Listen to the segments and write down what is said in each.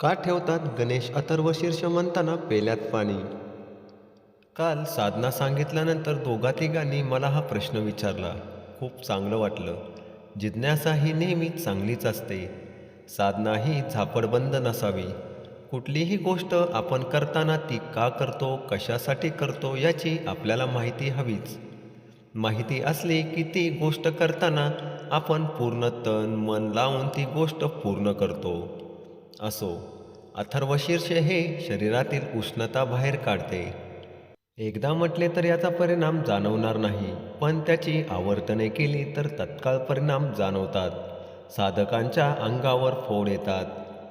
का ठेवतात गणेश अथर्व शीर्ष म्हणताना पेल्यात पाणी? काल साधना सांगितल्यानंतर दोघा तिघांनी मला हा प्रश्न विचारला. खूप चांगलं वाटलं. जिज्ञासा ही नेहमी चांगलीच असते. साधना ही झापडबंद नसावी. कुठलीही गोष्ट आपण करताना ती का करतो कशासाठी करतो याची आपल्याला माहिती हवीच. माहिती असली की ती गोष्ट करताना आपण पूर्ण तन मन लावून ती गोष्ट पूर्ण करतो. असो. अथर्वशीर्ष हे शरीरातील उष्णता बाहेर काढते. एकदा म्हटले तर याचा परिणाम जाणवणार नाही पण त्याची आवर्तने केली तर तत्काळ परिणाम जाणवतात. साधकांच्या अंगावर फोड येतात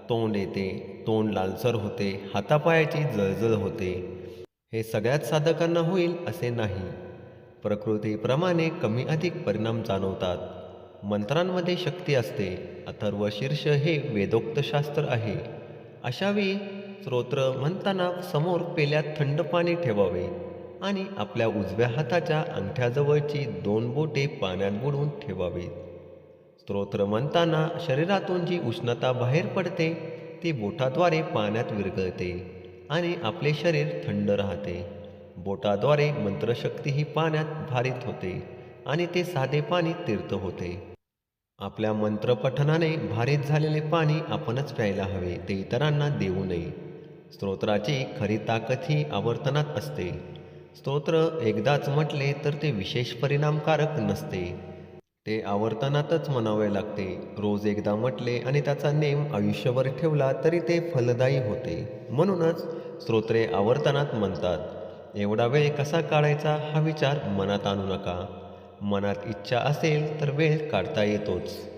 तोंड येते तोंड लालसर होते हातापायाची जळजळ होते. हे सगळ्याच साधकांना होईल असे नाही. प्रकृतीप्रमाणे कमी अधिक परिणाम जाणवतात. मंत्रांमध्ये शक्ती असते. अथर्व शीर्ष हे वेदोक्त शास्त्र आहे. अशावेळी स्तोत्र म्हणताना समोर पेल्यात थंड पाणी ठेवावे आणि आपल्या उजव्या हाताच्या अंगठ्याजवळची दोन बोटे पाण्यात बुडवून ठेवावीत स्तोत्र म्हणताना शरीरातून जी उष्णता बाहेर पडते ती बोटाद्वारे पाण्यात विरघळते आणि आपले शरीर थंड राहते. बोटाद्वारे मंत्रशक्ती ही पाण्यात भारित होते आणि ते साधे पाणी तीर्थ होते. आपल्या मंत्रपठनाने भारित झालेले पाणी आपणच प्यायला हवे ते इतरांना देऊ नये. स्तोत्राची खरी ताकद ही आवर्तनात असते. स्तोत्र एकदाच म्हटले तर ते विशेष परिणामकारक नसते. ते आवर्तनातच म्हणावे लागते. रोज एकदा म्हटले आणि त्याचा नेम आयुष्यभर ठेवला तरी ते फलदायी होते. म्हणूनच स्तोत्रे आवर्तनात म्हणतात. एवढा वेळ कसा काढायचा हा विचार मनात आणू नका. मनात इच्छा असेल तर वेळ काढता येतोच.